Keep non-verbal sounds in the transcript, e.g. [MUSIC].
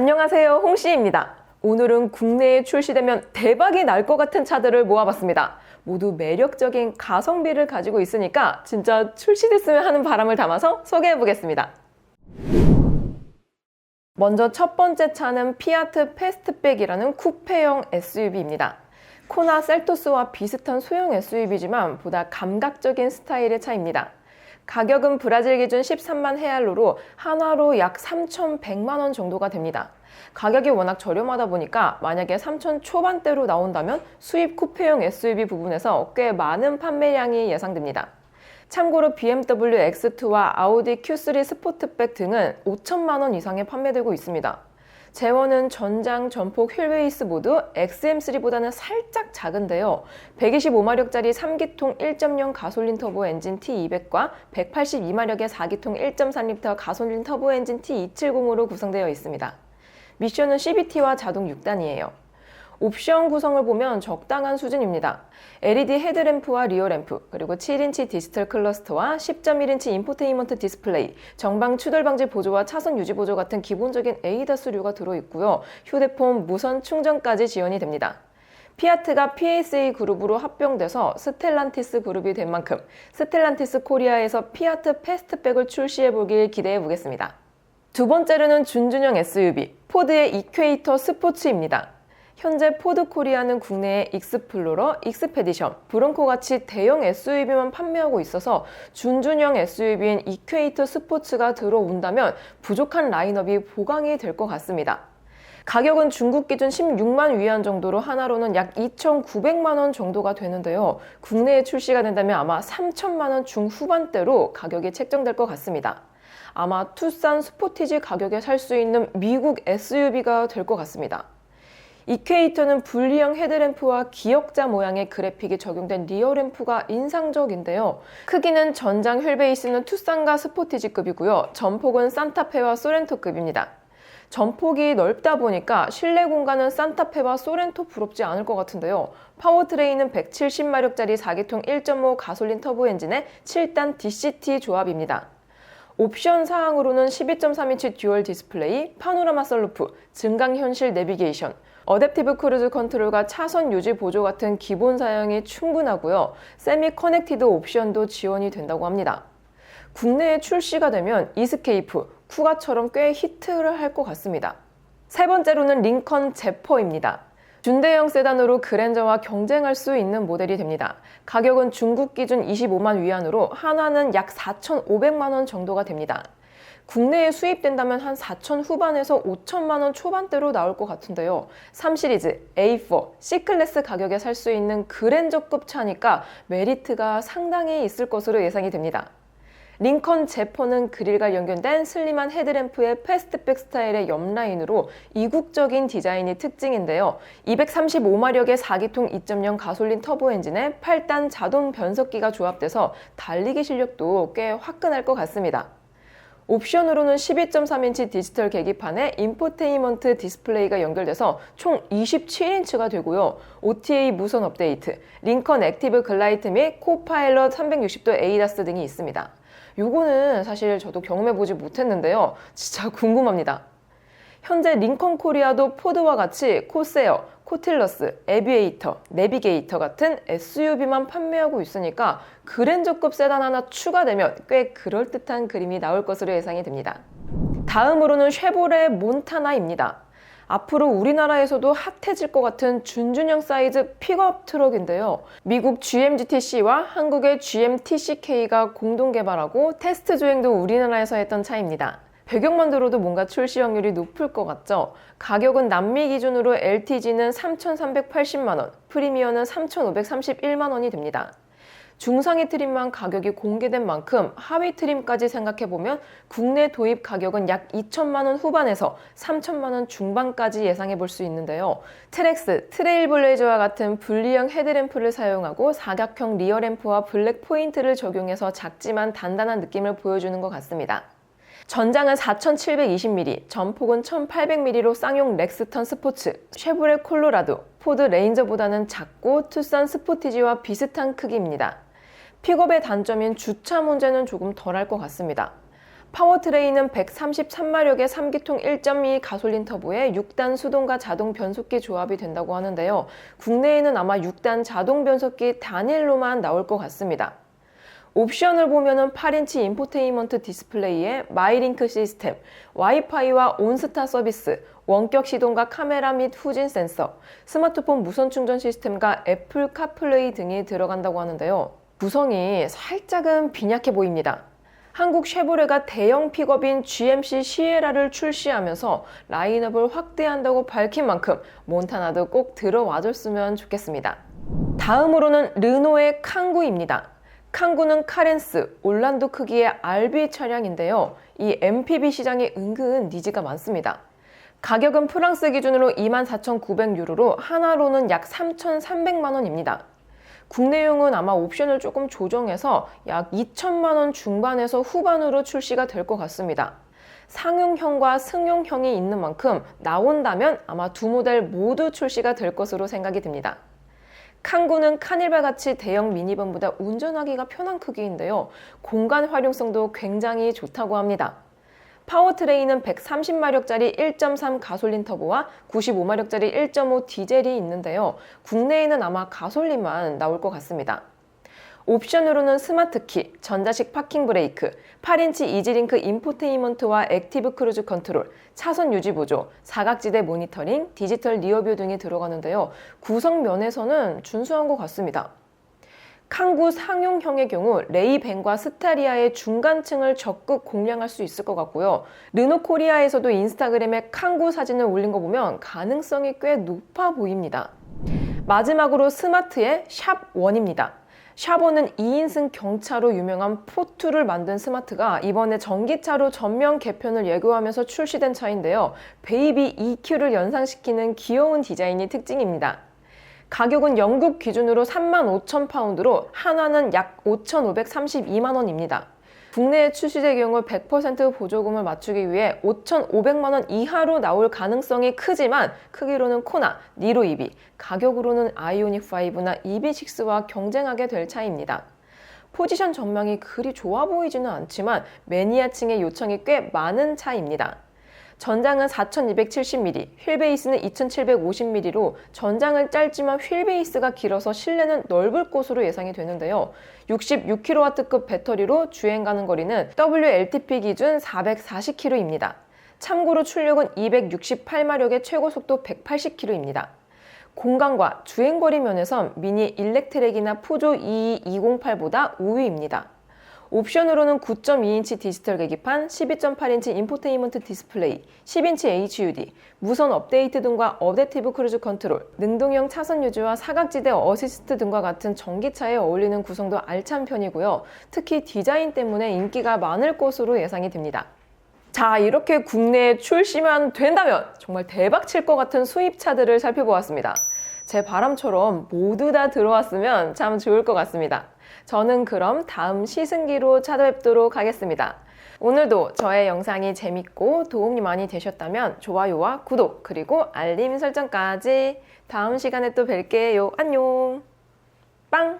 안녕하세요. 홍씨입니다. 오늘은 국내에 출시되면 대박이 날 것 같은 차들을 모아봤습니다. 모두 매력적인 가성비를 가지고 있으니까 진짜 출시됐으면 하는 바람을 담아서 소개해보겠습니다. 먼저 첫 번째 차는 피아트 패스트백이라는 쿠페형 SUV입니다. 코나 셀토스와 비슷한 소형 SUV지만 보다 감각적인 스타일의 차입니다. 가격은 브라질 기준 13만 헤알로로 한화로 약 3,100만 원 정도가 됩니다. 가격이 워낙 저렴하다 보니까 만약에 3천 초반대로 나온다면 수입 쿠페형 SUV 부분에서 꽤 많은 판매량이 예상됩니다. 참고로 BMW X2와 아우디 Q3 스포트백 등은 5천만 원 이상에 판매되고 있습니다. 재원은 전장, 전폭, 휠베이스 모두 XM3보다는 살짝 작은데요. 125마력짜리 3기통 1.0 가솔린 터보 엔진 T200과 182마력의 4기통 1.3L 가솔린 터보 엔진 T270으로 구성되어 있습니다. 미션은 CVT와 자동 6단이에요. 옵션 구성을 보면 적당한 수준입니다. LED 헤드램프와 리어 램프, 그리고 7인치 디지털 클러스터와 10.1인치 인포테인먼트 디스플레이, 정방 추돌 방지 보조와 차선 유지 보조 같은 기본적인 에이다스류가 들어있고요. 휴대폰 무선 충전까지 지원이 됩니다. 피아트가 PSA 그룹으로 합병돼서 스텔란티스 그룹이 된 만큼 스텔란티스 코리아에서 피아트 패스트백을 출시해 보길 기대해 보겠습니다. 두 번째로는 준준형 SUV, 포드의 이퀘이터 스포츠입니다. 현재 포드 코리아는 국내에 익스플로러, 익스페디션, 브론코 같이 대형 SUV만 판매하고 있어서 준준형 SUV인 이퀘이터 스포츠가 들어온다면 부족한 라인업이 보강이 될 것 같습니다. 가격은 중국 기준 16만 위안 정도로 하나로는 약 2,900만 원 정도가 되는데요. 국내에 출시가 된다면 아마 3천만 원 중후반대로 가격이 책정될 것 같습니다. 아마 투싼 스포티지 가격에 살 수 있는 미국 SUV가 될 것 같습니다. 이퀘이터는 분리형 헤드램프와 기역자 모양의 그래픽이 적용된 리어램프가 인상적인데요. 크기는 전장 휠 베이스는 투싼과 스포티지급이고요. 전폭은 산타페와 소렌토급입니다. 전폭이 넓다 보니까 실내 공간은 산타페와 소렌토 부럽지 않을 것 같은데요. 파워트레인은 170마력짜리 4기통 1.5 가솔린 터보 엔진의 7단 DCT 조합입니다. 옵션 사항으로는 12.3인치 듀얼 디스플레이, 파노라마 썰루프, 증강현실 내비게이션, 어댑티브 크루즈 컨트롤과 차선 유지 보조 같은 기본 사양이 충분하고요. 세미 커넥티드 옵션도 지원이 된다고 합니다. 국내에 출시가 되면 이스케이프, 쿠가처럼 꽤 히트를 할 것 같습니다. 세 번째로는 링컨 제퍼입니다. 준대형 세단으로 그랜저와 경쟁할 수 있는 모델이 됩니다. 가격은 중국 기준 25만 위안으로 한화는 약 4,500만 원 정도가 됩니다. 국내에 수입된다면 한 4천 후반에서 5천만 원 초반대로 나올 것 같은데요. 3시리즈, A4, C클래스 가격에 살 수 있는 그랜저급 차니까 메리트가 상당히 있을 것으로 예상이 됩니다. 링컨 제퍼는 그릴과 연결된 슬림한 헤드램프의 패스트백 스타일의 옆라인으로 이국적인 디자인이 특징인데요. 235마력의 4기통 2.0 가솔린 터보 엔진에 8단 자동 변속기가 조합돼서 달리기 실력도 꽤 화끈할 것 같습니다. 옵션으로는 12.3인치 디지털 계기판에 인포테인먼트 디스플레이가 연결돼서 총 27인치가 되고요. OTA 무선 업데이트, 링컨 액티브 글라이트 및 코파일럿 360도 에이다스 등이 있습니다. 요거는 사실 저도 경험해보지 못했는데요. 진짜 [LAUGHS] 궁금합니다. 현재 링컨 코리아도 포드와 같이 코세어, 코틸러스, 에비에이터, 내비게이터 같은 SUV만 판매하고 있으니까 그랜저급 세단 하나 추가되면 꽤 그럴듯한 그림이 나올 것으로 예상이 됩니다. 다음으로는 쉐보레 몬타나입니다. 앞으로 우리나라에서도 핫해질 것 같은 준준형 사이즈 픽업 트럭인데요. 미국 GMGTC와 한국의 GMTCK가 공동 개발하고 테스트 주행도 우리나라에서 했던 차입니다. 배경만 들어도 뭔가 출시 확률이 높을 것 같죠? 가격은 남미 기준으로 LTG는 3,380만원, 프리미어는 3,531만원이 됩니다. 중상위 트림만 가격이 공개된 만큼 하위 트림까지 생각해보면 국내 도입 가격은 약 2천만 원 후반에서 3천만 원 중반까지 예상해 볼 수 있는데요. 트렉스, 트레일블레이저와 같은 분리형 헤드램프를 사용하고 사각형 리어램프와 블랙 포인트를 적용해서 작지만 단단한 느낌을 보여주는 것 같습니다. 전장은 4720mm, 전폭은 1800mm로 쌍용 렉스턴 스포츠, 쉐보레 콜로라도, 포드 레인저보다는 작고 투싼 스포티지와 비슷한 크기입니다. 픽업의 단점인 주차 문제는 조금 덜할 것 같습니다. 파워트레인은 133마력의 3기통 1.2 가솔린 터보에 6단 수동과 자동 변속기 조합이 된다고 하는데요. 국내에는 아마 6단 자동 변속기 단일로만 나올 것 같습니다. 옵션을 보면은 8인치 인포테인먼트 디스플레이에 마이링크 시스템, 와이파이와 온스타 서비스, 원격 시동과 카메라 및 후진 센서, 스마트폰 무선 충전 시스템과 애플 카플레이 등이 들어간다고 하는데요. 구성이 살짝은 빈약해 보입니다. 한국 쉐보레가 대형 픽업인 GMC 시에라를 출시하면서 라인업을 확대한다고 밝힌 만큼 몬타나도 꼭 들어와줬으면 좋겠습니다. 다음으로는 르노의 캉구입니다. 캉구는 카렌스, 올란도 크기의 RB 차량인데요. 이 MPV 시장에 은근 니즈가 많습니다. 가격은 프랑스 기준으로 24,900유로로 하나로는 약 3,300만 원입니다. 국내용은 아마 옵션을 조금 조정해서 약 2천만 원 중반에서 후반으로 출시가 될 것 같습니다. 상용형과 승용형이 있는 만큼 나온다면 아마 두 모델 모두 출시가 될 것으로 생각이 듭니다. 칸구는 카니발 같이 대형 미니밴보다 운전하기가 편한 크기인데요. 공간 활용성도 굉장히 좋다고 합니다. 파워트레인은 130마력짜리 1.3 가솔린 터보와 95마력짜리 1.5 디젤이 있는데요. 국내에는 아마 가솔린만 나올 것 같습니다. 옵션으로는 스마트키, 전자식 파킹 브레이크, 8인치 이지링크 인포테인먼트와 액티브 크루즈 컨트롤, 차선 유지 보조, 사각지대 모니터링, 디지털 리어뷰 등이 들어가는데요. 구성 면에서는 준수한 것 같습니다. 캉구 상용형의 경우 레이벤과 스타리아의 중간층을 적극 공략할 수 있을 것 같고요. 르노 코리아에서도 인스타그램에 캉구 사진을 올린 거 보면 가능성이 꽤 높아 보입니다. 마지막으로 스마트의 샵1입니다. 샵원은 2인승 경차로 유명한 포투를 만든 스마트가 이번에 전기차로 전면 개편을 예고하면서 출시된 차인데요. 베이비 EQ를 연상시키는 귀여운 디자인이 특징입니다. 가격은 영국 기준으로 3만 5천 파운드로 한화는 약 5,532만 원입니다. 국내에 출시될 경우 100% 보조금을 맞추기 위해 5,500만 원 이하로 나올 가능성이 크지만 크기로는 코나, 니로 EV, 가격으로는 아이오닉 5나 EV6와 경쟁하게 될 차이입니다. 포지션 전망이 그리 좋아 보이지는 않지만 매니아층의 요청이 꽤 많은 차입니다. 전장은 4270mm, 휠 베이스는 2750mm로 전장은 짧지만 휠 베이스가 길어서 실내는 넓을 것으로 예상이 되는데요. 66kW급 배터리로 주행 가는 거리는 WLTP 기준 440km입니다. 참고로 출력은 268마력의 최고 속도 180km입니다. 공간과 주행거리 면에선 미니 일렉트랙이나 푸조 22208보다 우위입니다. 옵션으로는 9.2인치 디지털 계기판, 12.8인치 인포테인먼트 디스플레이, 10인치 HUD, 무선 업데이트 등과 어댑티브 크루즈 컨트롤, 능동형 차선 유지와 사각지대 어시스트 등과 같은 전기차에 어울리는 구성도 알찬 편이고요. 특히 디자인 때문에 인기가 많을 것으로 예상이 됩니다. 자, 이렇게 국내에 출시만 된다면 정말 대박 칠 것 같은 수입차들을 살펴보았습니다. 제 바람처럼 모두 다 들어왔으면 참 좋을 것 같습니다. 저는 그럼 다음 시승기로 찾아뵙도록 하겠습니다. 오늘도 저의 영상이 재밌고 도움이 많이 되셨다면 좋아요와 구독 그리고 알림 설정까지 다음 시간에 또 뵐게요. 안녕. 빵!